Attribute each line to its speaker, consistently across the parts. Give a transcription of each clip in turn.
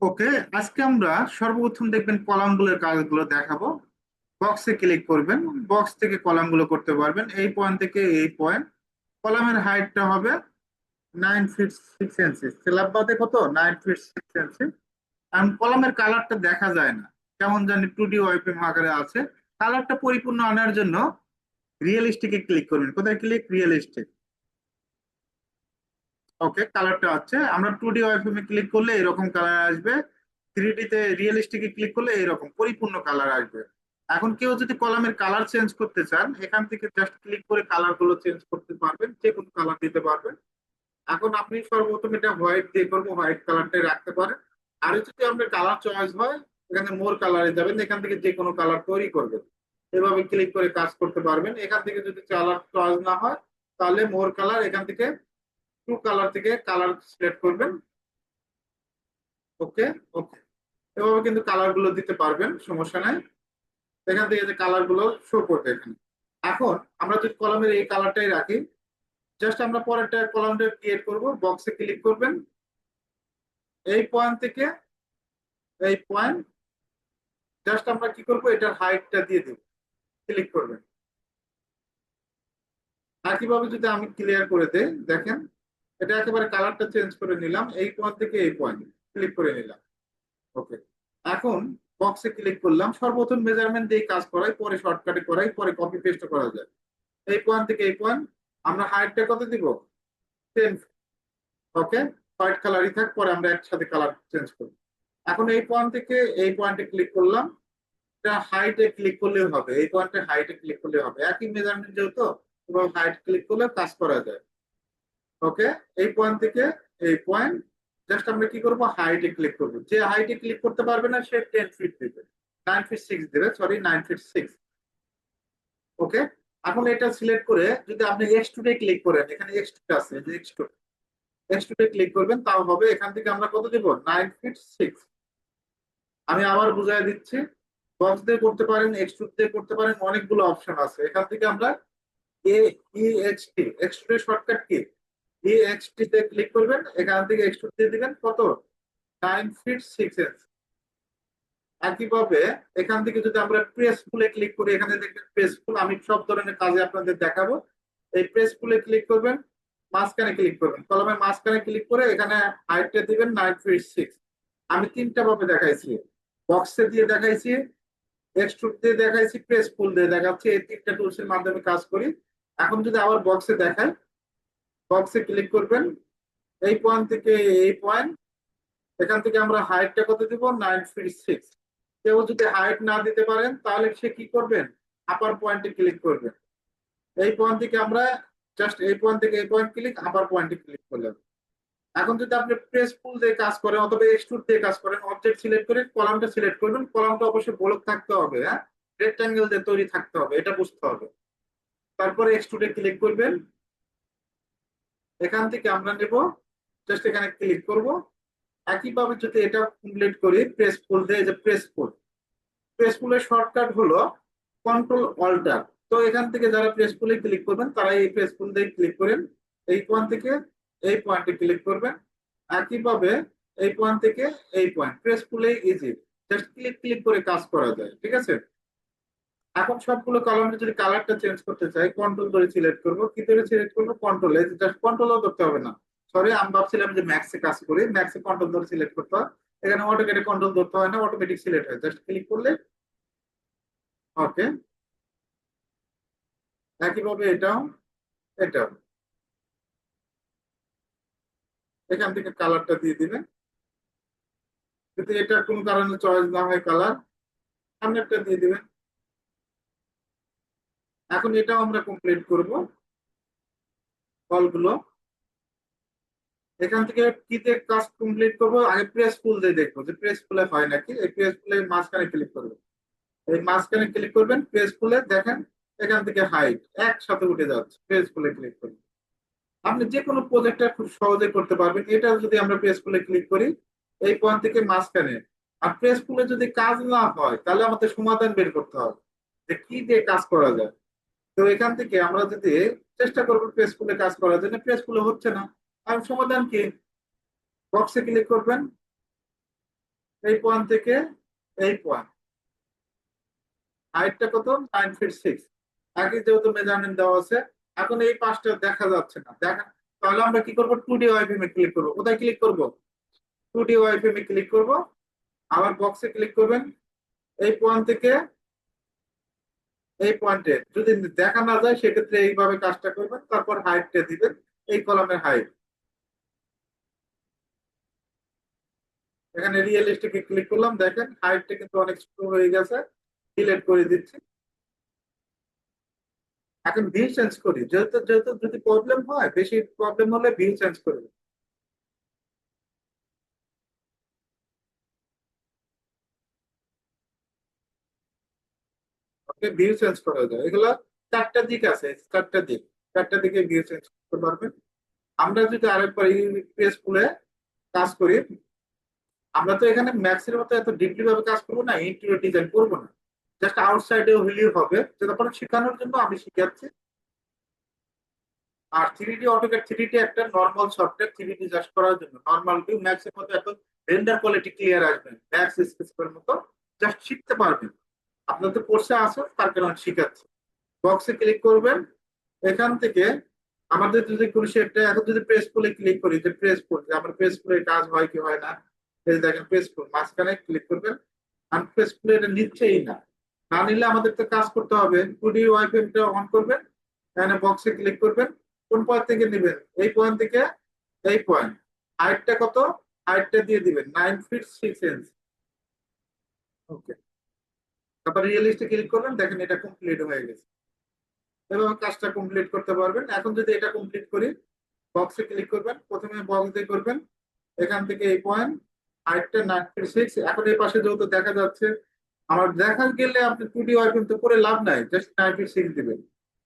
Speaker 1: ওকে, আজকে আমরা সর্বপ্রথম দেখবেন কলামগুলোর কাজগুলো দেখাবো। বক্সে ক্লিক করবেন, বক্স থেকে কলামগুলো করতে পারবেন। এই পয়েন্ট থেকে এই পয়েন্ট কলামের হাইটটা হবে nine feet six inch slab বাদে কত? নাইন ফিট সিক্স ইঞ্চি আর কলামের কালারটা দেখা যায় না। কেমন জানি টু ডি ওয়াইপেম আকারে আছে। কালারটা পরিপূর্ণ আনার জন্য রিয়েলিস্টিকে ক্লিক করবেন। কোথায় ক্লিক রিয়েলিস্টিক ওকে কালারটা আছে আমরা টু ডি ওয়াইফাই ক্লিক করলে এরকম কালার আসবে থ্রি তে রিয়েলিস্টিকে ক্লিক করলে এরকম, পরিপূর্ণ কালার আসবে। এখন কেউ যদি কলামের কালার চেঞ্জ করতে চান, এখান থেকে জাস্ট ক্লিক করে কালারগুলো চেঞ্জ করতে পারবেন, যে কোনো কালার দিতে পারবেন। এখন আপনি সর্বপ্রথম এটা হোয়াইট দিয়ে করব হোয়াইট কালারটাই রাখতে পারেন। আর যদি আপনার কালার চয়েস হয়, এখানে মোর কালারে যাবেন, এখান থেকে যে কোনো কালার তৈরি করবেন। এভাবে ক্লিক করে কাজ করতে পারবেন। এখান থেকে যদি কালার চয়েস না হয়, তাহলে মোর কালার এখান থেকে টু কালার থেকে কালার সিলেক্ট করবেন। ওকে ওকে এভাবে কিন্তু কালারগুলো দিতে পারবেন, সমস্যা নাই। এখান থেকে যে কালারগুলো শো করবে এখানে। এখন আমরা যদি কলামের এই কালারটাই রাখি জাস্ট আমরা পরেরটা কলামটা ক্রিয়েট করব বক্সে ক্লিক করবেন। এই পয়েন্ট থেকে এই পয়েন্ট জাস্ট আমরা কি করব, এটার হাইটটা দিয়ে দেব। ক্লিক করবেন। একইভাবে যদি আমি ক্লিয়ার করে দেই, দেখেন। এটা একেবারে কালারটা চেঞ্জ করে নিলাম, এই পয়েন্ট থেকে এই পয়েন্ট ক্লিক করে নিলাম। ওকে এখন বক্সে ক্লিক করলাম, সর্বপ্রথম মেজারমেন্ট দিয়ে কাজ করাই, পরে শর্টকাটে করাই, পরে কপি পেস্ট করা যায়। এই পয়েন্ট থেকে এই পয়েন্ট আমরা হাইটটা কত দিব? টেন ওকে হোয়াইট কালারই থাক, পরে আমরা একসাথে কালার চেঞ্জ করব এখন এই পয়েন্ট থেকে এই পয়েন্টে ক্লিক করলাম, এটা হাইটে ক্লিক করলেও হবে, এই পয়েন্টে হাইটে ক্লিক করলে হবে। একই মেজারমেন্ট যেহেতু হাইট ক্লিক করলে কাজ করা যায়। ওকে এই পয়েন্ট থেকে এই পয়েন্ট জাস্ট আমরা কি করব? হাইটে ক্লিক করব। যে হাইটে ক্লিক করতে পারবে না, সে টেন ফিট দেবে। নাইন ফিট সিক্স দেবে sorry nine feet six okay এখন এটা সিলেক্ট করে যদি আপনি এক্সট্রুডে ক্লিক করেন, এখানে এক্স এক্সট্রুড আছে যে এক্সট্রুড এক্সট্রুডে ক্লিক করবেন, তাও হবে, এখান থেকে আমরা কত দেব? নাইন ফিট সিক্স আমি আবার বুঝাই দিচ্ছি। বক্স দিয়ে করতে পারেন এক্সট্রুড দিয়ে করতে পারেন, অনেকগুলো অপশন আছে। এখান থেকে আমরা এ ই এক্স টি এক্সট্রুডের শর্টকাট কি? এক্সটি তে ক্লিক করবেন, এখান থেকে এক্সট্রুড দিয়ে দিবেন কত? নাইন ফিট সিক্স ইঞ্চ একইভাবে এখান থেকে যদি আমরা প্রেস ফুলে ক্লিক করি, এখানে দেখবেন প্রেস ফুল আমি সব ধরনের কাজে আপনাদের দেখাবো। এই প্রেস ফুলে ক্লিক করবেন, মাঝখানে ক্লিক করবেন। কলমের মাঝখানে ক্লিক করে এখানে হাইটটা দিবেন নাইন ফিট সিক্স আমি তিনটা ভাবে দেখাইছি। বক্সে দিয়ে দেখাইছি এক্সট্রুড দিয়ে দেখাইছি প্রেস ফুল দিয়ে দেখাচ্ছি। এই তিনটা টুলসের মাধ্যমে কাজ করি। এখন যদি আবার বক্সে দেখাই বক্সে ক্লিক করবেন। এই পয়েন্ট থেকে এই পয়েন্ট এখান থেকে আমরা হাইটটা কত দিব? নাইন ফিট সিক্স কেউ যদি হাইট না দিতে পারেন, তাহলে সে কি করবেন? আপার পয়েন্টে ক্লিক করবেন। এই পয়েন্ট থেকে আমরা জাস্ট এই পয়েন্ট থেকে এই পয়েন্ট ক্লিক আপার পয়েন্টে ক্লিক করলাম। এখন যদি আপনি প্রেস ফুল দিয়ে কাজ করেন অথবা এক্সট্রুড দিয়ে কাজ করেন অবজেক্ট সিলেক্ট করে কলামটা সিলেক্ট করবেন। কলামটা অবশ্যই বলক থাকতে হবে হ্যাঁ? রেক্টাঙ্গেল দিয়ে তৈরি থাকতে হবে, এটা বুঝতে হবে। তারপরে এক্সট্রুডে ক্লিক করবেন। এখান থেকে আমরা নেব জাস্ট এখানে ক্লিক করব। একইভাবে যদি এটা কমপ্লিট করি প্রেস ফুল দিয়ে যে প্রেস ফুল প্রেস ফুলের শর্টকাট হলো কন্ট্রোল অল্টার তো এখান থেকে যারা প্রেস ফুলে ক্লিক করবেন, তারা এই প্রেস ফুল দিয়ে ক্লিক করেন। এই পয়েন্ট থেকে এই পয়েন্টে ক্লিক করবেন। একইভাবে এই পয়েন্ট থেকে এই পয়েন্ট প্রেস ফুলে ইজি জাস্ট ক্লিক ক্লিক করে কাজ করা যায়, ঠিক আছে? এখন সবগুলো কলমে যদি কালারটা চেঞ্জ করতে চাই কন্ট্রোল ধরে সিলেক্ট করব। কি ধরে সিলেক্ট করব? কন্ট্রোল জাস্ট কন্ট্রোলও করতে হবে না। সরি আমি ভাবছিলাম যে ম্যাক্সে কাজ করি। ম্যাক্সে কন্ট্রোল ধরে সিলেক্ট করতে হয়। এখানে অটোমেটিক কন্ট্রোল ধরতে হয় না অটোমেটিক সিলেক্ট হয়। জাস্ট ক্লিক করলে। ওকে একইভাবে এটাও এটাও। এখান থেকে কালারটা দিয়ে দিবে যদি এটা কোন কারণে চয়েস না হয় কালার সামনেরটা দিয়ে দিবেন। এখন এটাও আমরা কমপ্লিট করব। কলগুলো এখান থেকে কিতে কাজ কমপ্লিট করব? আগে প্রেস ফুল দিয়ে দেখব যে প্রেস ফুলে হয় নাকি? এই প্রেস ফুলে মাঝখানে ক্লিক করবেন এই মাঝখানে ক্লিক করবেন প্রেস ফুলে দেখেন এখান থেকে হাইট একসাথে উঠে যাচ্ছে প্রেস ফুলে ক্লিক করবেন। আপনি যে কোনো প্রজেক্টটা খুব সহজে করতে পারবেন। এটা যদি আমরা প্রেস ফুলে ক্লিক করি, এই পয়েন্ট থেকে মাঝখানে। আর প্রেস ফুলে যদি কাজ না হয়, তাহলে আমাদের সমাধান বের করতে হবে যে কি দিয়ে কাজ করা যায়। তো এখান থেকে আমরা যদি চেষ্টা করব প্রেস ফুলে কাজ করার জন্য প্রেস ফুলে হচ্ছে না। আর সমাধান কি? বক্সে ক্লিক করবেন। এই পয়েন্ট থেকে এই পয়েন্ট হাইটটা কত? নাইন ফিট সিক্স আগে যেহেতু মেজারমেন্ট দেওয়া আছে, এখন এই পাশটা দেখা যাচ্ছে না। দেখা তাহলে আমরা কি করব? টু ডি ওয়াইফএম এ ক্লিক করব। কোথায় ক্লিক করব? টু ডি ওয়াইফএম এ ক্লিক করব। আবার বক্সে ক্লিক করবেন। এই পয়েন্ট থেকে এই পয়েন্টে যদি দেখা না যায়, সেক্ষেত্রে এইভাবে কাজটা করবেন, তারপর হাইটটা দিবেন, এই কলামের হাইট এখানে রিয়েলিস্টিকে ক্লিক করলাম, দেখেন হাইটটা কিন্তু অনেক ছোট হয়ে গেছে ডিলেট করে দিচ্ছি। এখন ভিউ চেঞ্জ করি, যেহেতু যেহেতু যদি প্রবলেম হয়, বেশি প্রবলেম হলে ভিউ চেঞ্জ করে ভিউ চেঞ্জ করা যায়। এগুলা চারটা দিক আছে চারটা দিক। চারটা দিকে ভিউ চেঞ্জ করতে পারবেন আমরা যদি আরেকবার পেজ খুলে কাজ করি, আমরা তো এখানে ম্যাক্সের মতো এত ডিপলি ভাবে কাজ করব না ইন্টেরিয়র ডিজাইন করব না। জাস্ট আউটসাইডে হলেই হবে। যেটা পরে শেখানোর জন্য আমি শিখাচ্ছি। আর three D AutoCAD three D একটা normal software three D just করার জন্য। নর্মাল ভিউ ম্যাক্স এর মতো এত রেন্ডার কোয়ালিটি ক্লিয়ার আসবে ম্যাক্স স্পেসিফিকের মতো জাস্ট শিখতে পারবেন আপনার তো কোর্সে আসো তার কারণে শিখাচ্ছি। বক্সে ক্লিক করবেন, এখান থেকে আমাদের যদি কোনো সেটা এখন যদি প্রেস পুলে ক্লিক করি, যে প্রেস যে আমার প্রেস পুলে কাজ হয় কি হয় না, এই দেখেন প্রেস পুল মাঝখানে ক্লিক করবেন, আর প্রেস পুলে এটা নিচ্ছেই না। না নিলে আমাদের তো কাজ করতে হবে। টু ডি ওয়াইফাইটা অন করবেন, এখানে বক্সে ক্লিক করবেন, কোন পয়েন্ট থেকে নেবেন? এই পয়েন্ট থেকে এই পয়েন্ট হাইটটা কত? হাইটটা দিয়ে দিবেন nine feet six inch okay তারপর রিয়েলিস্টে ক্লিক করবেন দেখেন এটা কমপ্লিট হয়ে গেছে। এভাবে কাজটা কমপ্লিট করতে পারবেন। এখন যদি এটা কমপ্লিট করি বক্সে ক্লিক করবেন, প্রথমে বক্স দিয়ে করবেন। এখান থেকে এই পয়েন্ট হাইটটা নাইনটি সিক্স এখন এই পাশে যেহেতু দেখা যাচ্ছে, আমার দেখা গেলে আপনি টু ডি ওয়াই কিন্তু করে লাভ নাই জাস্ট নাইন ফিট সিক্স দিবেন।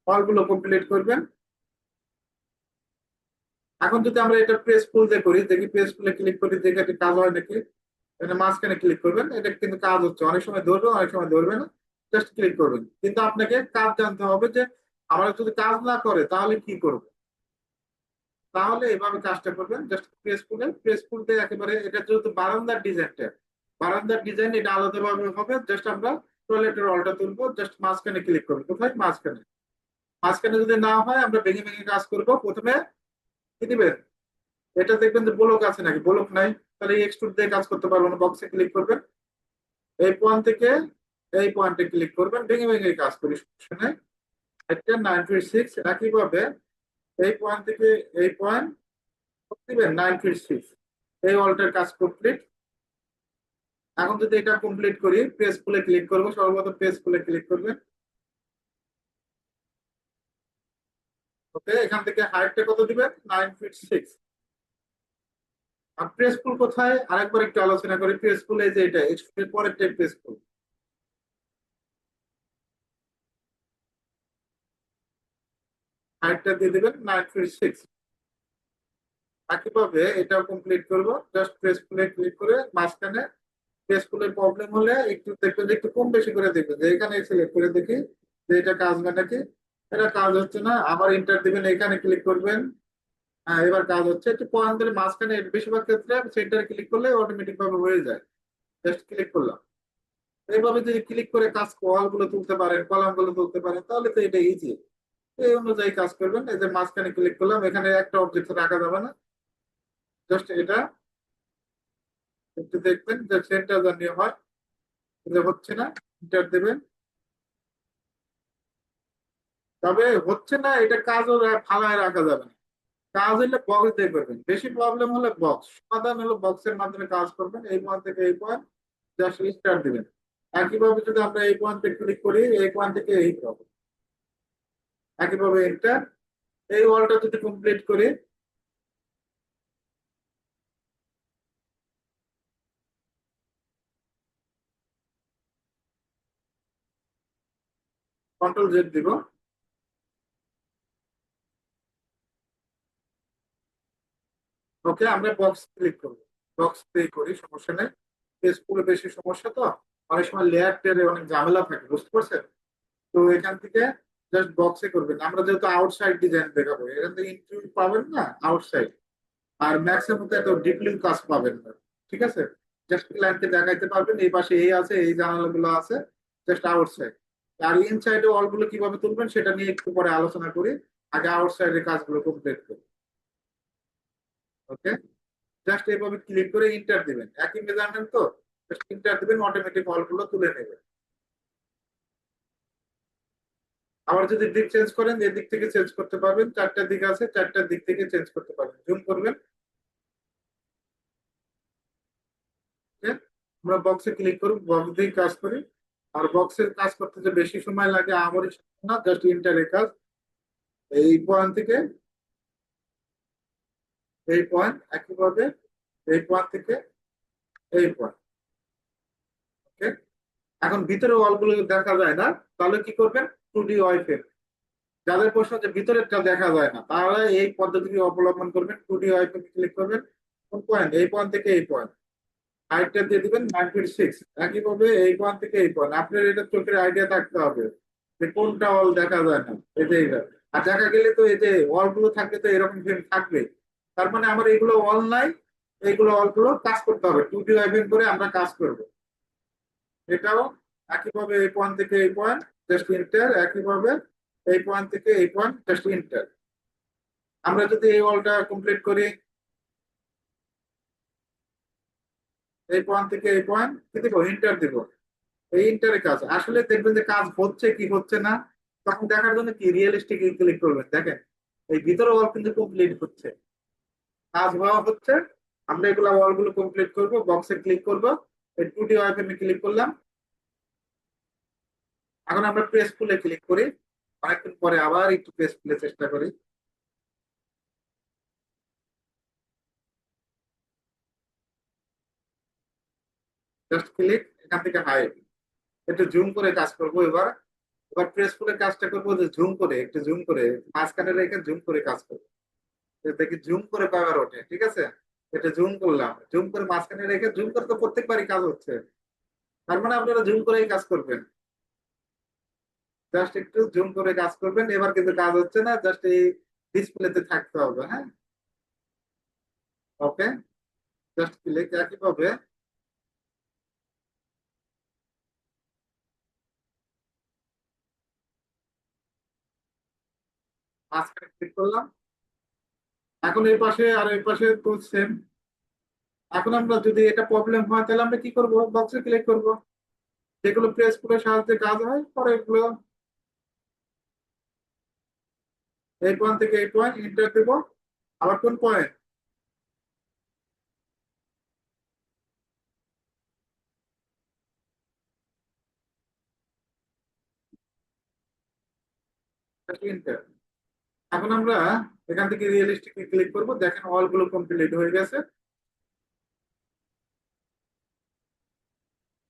Speaker 1: অলগুলো কমপ্লিট করবেন। এখন যদি আমরা এটা প্রেস ফুল দিয়ে করি, দেখি প্রেস ফুলে ক্লিক করি, দেখি কাজ হয় নাকি। এটা মাঝখানে ক্লিক করবেন, এটা কিন্তু কাজ হচ্ছে। অনেক সময় ধরবে, অনেক সময় ধরবে না। জাস্ট ক্লিক করবেন। কিন্তু আপনাকে কাজ জানতে হবে যে, আমার যদি কাজ না করে, তাহলে কি করব? তাহলে এভাবে কাজটা করবেন। জাস্ট প্রেস ফুলে প্রেস দিয়ে একেবারে এটা যেহেতু বারান্দার ডিজাইনটা বারান্দার ডিজাইন এটা আলাদাভাবে হবে। জাস্ট আমরা টয়লেটের অলটা তুলবো। জাস্ট মাঝখানে ক্লিক করব কোথায়? মাঝখানে। মাঝখানে যদি না হয়, আমরা ভেঙে ভেঙে কাজ করব। প্রথমে কি দিবেন? এটা দেখবেন যে ব্লক আছে নাকি? ব্লক নাই। তাহলে এক্সট্রুড দিয়ে কাজ করতে পারব না বক্সে ক্লিক করবেন। এই পয়েন্ট থেকে এই পয়েন্টে ক্লিক করবেন, ভেঙে ভেঙে কাজ করি নেই। এটা নাইন ফিট সিক্স একইভাবে এই পয়েন্ট থেকে এই পয়েন্ট দিবেন নাইন ফিট সিক্স এই অলটার কাজ কমপ্লিট এখন যদি এটা কমপ্লিট করি পেজ খুলে ক্লিক করব, সর্বপ্রথম পেজ খুলে ক্লিক করবেন। ওকে, এখান থেকে হাইটটা কত দিবেন? নাইন ফিট সিক্স আর প্রেস পুল কোথায়? আরেকবার একটু আলোচনা করি। প্রেস পুল এই যে এটা, এর পরের টাইপ প্রেস পুল হাইটটা দিয়ে দিবেন নাইন ফিট সিক্স একইভাবে এটাও কমপ্লিট করব। জাস্ট প্রেস পুলে ক্লিক করে মাঝখানে প্রেস পুলের প্রবলেম হলে একটু দেখবেন, একটু কম বেশি করে দেখবেন। যে এখানে সিলেক্ট করে দেখি যে এটা কাজ হয় নাকি? এটা কাজ হচ্ছে না। আবার ইন্টার দিবেন, এখানে ক্লিক করবেন। এবার কাজ হচ্ছে, একটু পয়েন্ট ধরে মাঝখানে বেশিরভাগ ক্ষেত্রে সেন্টারে ক্লিক করলে অটোমেটিক ভাবে হয়ে যায়। জাস্ট ক্লিক করলাম। এইভাবে যদি ক্লিক করে কাজ কলগুলো তুলতে পারেন কলামগুলো তুলতে পারেন, তাহলে তো এটা ইজি এই অনুযায়ী কাজ করবেন, এই যে মাঝখানে ক্লিক করলাম, এখানে একটা অবজেক্ট রাখা যাবে না। জাস্ট এটা। একটু দেখবেন যে সেন্টার জানিয়ে হয়, এটা হচ্ছে না ইন্টার দেবেন। তবে হচ্ছে না, এটা কাজও ফালায় রাখা যাবে না। কাজ হলে বক্স দিয়ে করবেন। বেশি প্রবলেম হলে বক্স সমাধান হলো বক্সের মাধ্যমে কাজ করবেন। এই পয়েন্ট থেকে এই পয়েন্ট জাস্ট স্টার্ট দিবেন। একইভাবে যদি আমরা এই পয়েন্টে ক্লিক করি, এই পয়েন্ট থেকে এই পাবো একইভাবে এন্টার এই ওয়ালটা যদি কমপ্লিট করি কন্ট্রোল জেড দিব। ওকে আমরা বক্স ক্লিক করব। বক্স ক্লিক করি, সমস্যা নেই। ফেসবুকে বেশি সমস্যা তো। অনেক সময় লেয়ার টেয়ারে অনেক ঝামেলা থাকে, বুঝতে পারছেন? তো এখান থেকে জাস্ট বক্সে করবেন। আমরা যেহেতু আউটসাইড ডিজাইন দেখাবো, এখান থেকে ইন্টারভিউ পাবেন না আউটসাইড আর ম্যাক্সের মধ্যে এত ডিপলি কাজ পাবেন না, ঠিক আছে? জাস্ট ক্লায়েন্টকে দেখাইতে পারবেন, এই পাশে এই আছে, এই জানালাগুলো আছে জাস্ট আউটসাইড আর ইনসাইডে অলগুলো কীভাবে তুলবেন, সেটা নিয়ে একটু পরে আলোচনা করি। আগে আউটসাইডের কাজগুলো কমপ্লিট করি। ওকে? জাস্ট এইভাবে ক্লিক করে ইন্টার দিবেন। একই মেজারমেন্ট তো? জাস্ট ইন্টার দিবেন অটোমেটিক ওয়ালগুলো তুলে নেবে আবার যদি দিক চেঞ্জ করেন এই দিক থেকে চেঞ্জ করতে পারবেন। চারটা দিক আছে চারটার দিক থেকে চেঞ্জ করতে পারবেন। জুম করবেন। আমরা বক্সে ক্লিক করব বক্স দিয়ে কাজ করি। আর বক্সের কাজ করতে যে বেশি সময় লাগে, আমারই না জাস্ট ইন্টারের কাজ। এই পয়েন্ট থেকে এই পয়েন্ট একইভাবে এই পয়েন্ট থেকে এই পয়েন্ট ওকে এখন ভিতরে ওয়ালগুলো দেখা যায় না, তাহলে কি করবেন? টু ডি ওয়াইফের যাদের প্রশ্ন যে ভিতরেরটা দেখা যায় না তাহলে এই পদ্ধতিটি অবলম্বন করবেন। টু ডি ওয়াইফে ক্লিক করবেন। কোন পয়েন্ট এই পয়েন্ট থেকে এই পয়েন্ট হাইটটা দিয়ে দিবেন নাইন ফিট সিক্স একইভাবে এই পয়েন্ট থেকে এই পয়েন্ট আপনার এটা চোখের আইডিয়া থাকতে হবে যে কোনটা ওয়াল দেখা যায় না এইটা আর দেখা গেলে তো এই যে ওয়ালগুলো থাকলে তো এরকম ফ্রেম থাকবে তার মানে আমার এগুলো ওয়াল নাই এইগুলো ওয়ালগুলো কাজ করতে হবে। টু ডি ওয়াইফিং করে আমরা কাজ করব। এটাও একইভাবে এই পয়েন্ট থেকে এই পয়েন্ট জাস্ট ইন্টার একইভাবে এই পয়েন্ট থেকে এই পয়েন্ট জাস্ট ইন্টার আমরা যদি এই অলটা কমপ্লিট করি এই পয়েন্ট থেকে এই পয়েন্ট কি দিব? ইন্টার দিব। এই ইন্টারের কাজ। আসলে দেখবেন যে কাজ হচ্ছে কি হচ্ছে না, তখন দেখার জন্য কি? রিয়েলিস্টিক ক্লিক করবেন। দেখেন, এই ভিতরে ওয়াল কিন্তু কমপ্লিট হচ্ছে। কাজ হওয়া হচ্ছে। আমরা এগুলো ওয়ালগুলো কমপ্লিট করব বক্সে ক্লিক করব। এই টু ডি ওয়াইফে ক্লিক করলাম। এখন আমরা প্রেস ফুলে ক্লিক করি। অনেকক্ষণ পরে আবার একটু প্রেস ফুলে চেষ্টা করি। জাস্ট ক্লিক এখান থেকে হাইড একটু জুম করে কাজ করব এবার। এবার প্রেস করে কাজটা করব যে জুম করে, একটু জুম করে। মাঝখানে রেখে জুম করে কাজ করব। দেখি জুম করে পাওয়ার ওঠে, ঠিক আছে? এটা জুম করলাম। জুম করে মাঝখানে রেখে জুম করে তো প্রত্যেকবারই কাজ হচ্ছে। তার মানে আপনারা জুম করেই কাজ করবেন। জাস্ট একটু জুম করে কাজ করবেন, এবার কিন্তু কাজ হচ্ছে না, জাস্ট এই ডিসপ্লেতে থাকতে হবে হ্যাঁ? ওকে? জাস্ট ক্লিক একইভাবে। মাঝখানে ক্লিক করলাম। এখন এই পাশে আর এই পাশে তো সেম এখন আমরা যদি এটা প্রবলেম হয়, তাহলে আমরা কি করব? বক্সে ক্লিক করব। যেগুলো প্রেস করে সাহায্যে কাজ হয় পরে এগুলো এই পয়েন্ট থেকে এই পয়েন্ট ইন্টার দেব। আবার কোন পয়েন্ট ইন্টার এখন আমরা এখান থেকে রিয়েলিস্টিক ক্লিক করব। দেখেন অলগুলো কমপ্লিট হয়ে গেছে।